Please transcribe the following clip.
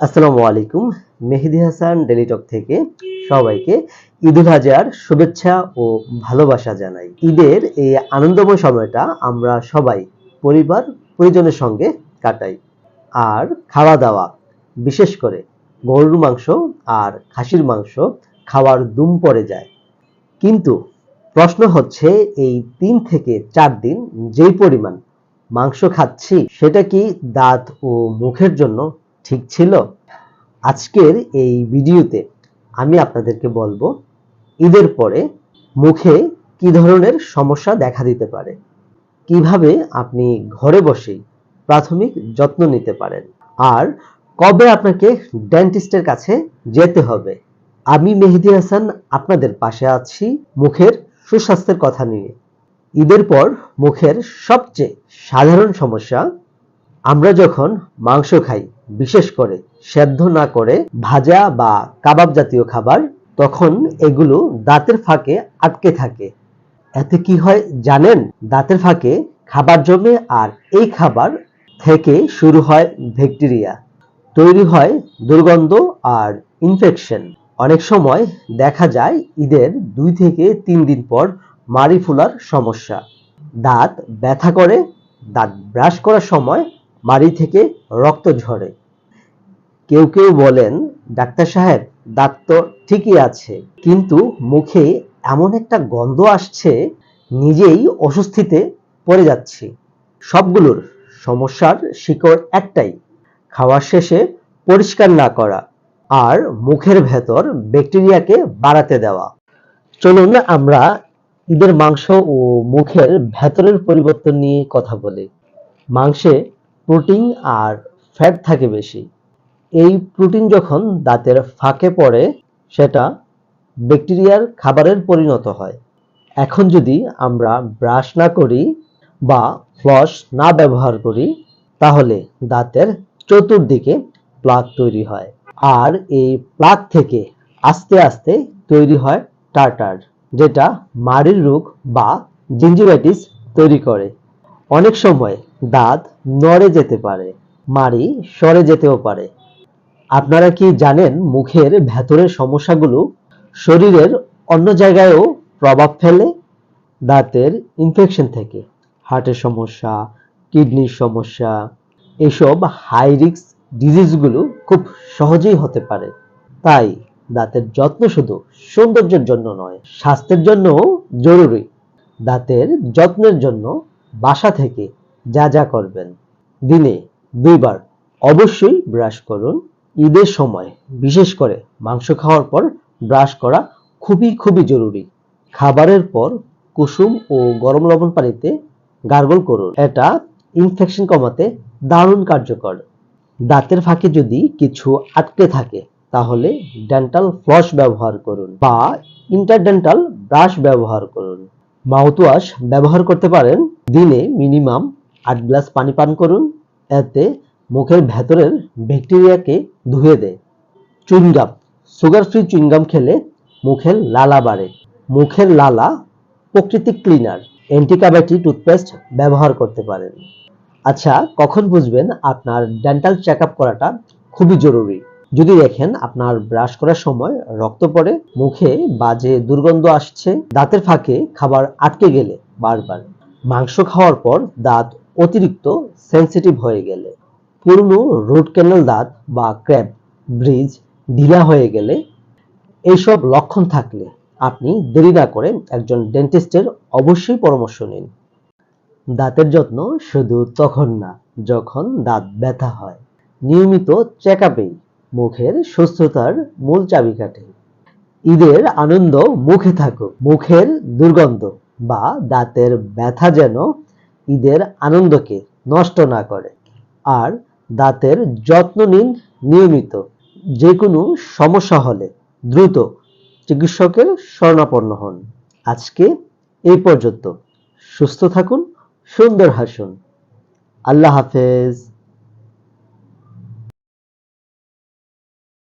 আসসালামু আলাইকুম। মেহেদি হাসান ডেলিটক থেকে সবাইকে ঈদুল আজহার শুভেচ্ছা ও ভালোবাসা জানাই। ঈদের এই আনন্দময় সময়টা আমরা সবাই, পরিবার, পরিজনের সঙ্গে কাটাই। আর খাওয়া দাওয়া বিশেষ করে গরুর মাংস আর খাসির মাংস খাওয়ার দুম পড়ে যায়। কিন্তু প্রশ্ন হচ্ছে, এই তিন থেকে চার দিন যেই পরিমাণ মাংস খাচ্ছি, সেটা কি দাঁত ও মুখের জন্য ঠিক ছিল? আজকের এই ভিডিওতে আমি আপনাদেরকে বলব, ঈদের পরে মুখে কি ধরনের সমস্যা দেখা দিতে পারে? কীভাবে আপনি ঘরে বসেই প্রাথমিক যত্ন নিতে পারেন? আর কবে আপনাকে ডেন্টিস্টের কাছে যেতে হবে? আমি মেহেদি হাসান আপনাদের পাশে আছি মুখের সুস্বাস্থ্যের কথা নিয়ে। ঈদের পর মুখের সবচেয়ে সাধারণ সমস্যা আমরা যখন মাংস খাই, বিশেষ করে সেদ্ধ না করে ভাজা বা কাবাব জাতীয় খাবার, তখন এগুলো দাঁতের ফাঁকে আটকে থাকে। এতে কি হয় জানেন? দাঁতের ফাঁকে খাবার জমে আর এই খাবার থেকে শুরু হয় ব্যাকটেরিয়া। তৈরি হয় দুর্গন্ধ আর ইনফেকশন অনেক সময় দেখা যায় ঈদের দুই থেকে তিন দিন পর মাড়ি ফুলার সমস্যা। দাঁত ব্যথা করে, দাঁত ব্রাশ করার সময় মাড়ি থেকে রক্ত ঝরে। কেউ কেউ বলেন, ডাক্তার সাহেব, দাঁত তো ঠিকই আছে, কিন্তু মুখে এমন একটা গন্ধ আসছে, নিজেই অস্বস্তিতে পড়ে যাচ্ছি। সবগুলোর সমস্যার শিকড় একটাই খাওয়ার শেষে পরিষ্কার না করা আর মুখের ভেতর ব্যাকটেরিয়াকে বাড়াতে দেওয়া। চলুন আমরা ঈদের মাংস ও মুখের ভেতরের পরিবর্তন নিয়ে কথা বলি। মাংসে প্রোটিন আর ফ্যাট থাকে বেশি। এই প্রোটিন যখন দাঁতের ফাঁকে পড়ে, সেটা ব্যাকটেরিয়ার খাবারের পরিণত হয়। এখন যদি আমরা ব্রাশ না করি বা ফ্লস না ব্যবহার করি, তাহলে দাঁতের চতুর্দিকে প্লাক তৈরি হয়। আর এই প্লাক থেকে আস্তে আস্তে তৈরি হয় টার্টার যেটা মাড়ির রোগ বা জিঞ্জিভাইটিস তৈরি করে। অনেক সময় দাঁত নড়ে যেতে পারে, মাড়ি সরে যেতেও পারে। আপনারা কি জানেন মুখের ভেতরের সমস্যাগুলো? শরীরের অন্য জায়গায়ও প্রভাব ফেলে দাঁতের ইনফেকশন থেকে। হার্টের সমস্যা, কিডনির সমস্যা, এসব হাই রিস্ক ডিজিজগুলো খুব সহজেই হতে পারে। তাই দাঁতের যত্ন শুধু সৌন্দর্যের জন্য নয়, স্বাস্থ্যের জন্যও জরুরি। দাঁতের যত্নের জন্য বাসা থেকে যা যা করবেন। দিনে দুইবার অবশ্যই ব্রাশ করুন। ঈদের সময় বিশেষ করে মাংস খাওয়ার পর ব্রাশ করা খুবই খুবই জরুরি। খাবারের পর কুসুম ও গরম লবণ পানিতে গার্গল করুন। এটা ইনফেকশন কমাতে দারুণ কার্যকর। দাঁতের ফাঁকে যদি কিছু আটকে থাকে, তাহলে ডেন্টাল ফ্লস ব্যবহার করুন বা ইন্টারডেন্টাল ব্রাশ ব্যবহার করুন। মাউথওয়াশ ব্যবহার করতে পারেন। দিনে মিনিমাম আট গ্লাস পানি পান করুন। এতে মুখের ভেতরের ব্যাকটেরিয়াকে ধুয়ে দেয়। চুইংগাম সুগার ফ্রি চুইংগাম খেলে মুখের লালা বাড়ে। মুখের লালা প্রকৃতিক ক্লিনার অ্যান্টিকাবাইটি টুথপেস্ট ব্যবহার করতে পারেন। আচ্ছা কখন বুঝবেন আপনার ডেন্টাল চেক করাটা খুবই জরুরি? যদি দেখেন আপনার ব্রাশ করার সময় রক্ত পড়ে, মুখে বাজে দুর্গন্ধ আসছে, দাঁতের ফাঁকে খাবার আটকে গেলে বারবার। মাংস খাওয়ার পর দাঁত অতিরিক্ত সেন্সিটিভ হয়ে গেলে, পুরনো রুট ক্যানেল দাঁত বা ক্র্যাব ব্রিজ ঢিলা হয়ে গেলে এইসব লক্ষণ থাকলে আপনি দেরি না করে একজন ডেন্টিস্টের অবশ্যই পরামর্শ নিন। দাঁতের যত্ন শুধু তখন না, যখন দাঁত ব্যথা হয়। নিয়মিত চেক আপেই মুখের সুস্থতার মূল চাবিকাঠি ঈদের আনন্দ মুখে থাকুক, মুখের দুর্গন্ধ বা দাঁতের ব্যথা যেন ঈদের আনন্দকে নষ্ট না করে আর দাঁতের যত্ন নিন নিয়মিত। যে কোনো সমস্যা হলে দ্রুত চিকিৎসকের শরণাপন্ন হন। আজকে এই পর্যন্ত। সুস্থ থাকুন, সুন্দর হাসুন। আল্লাহ হাফেজ।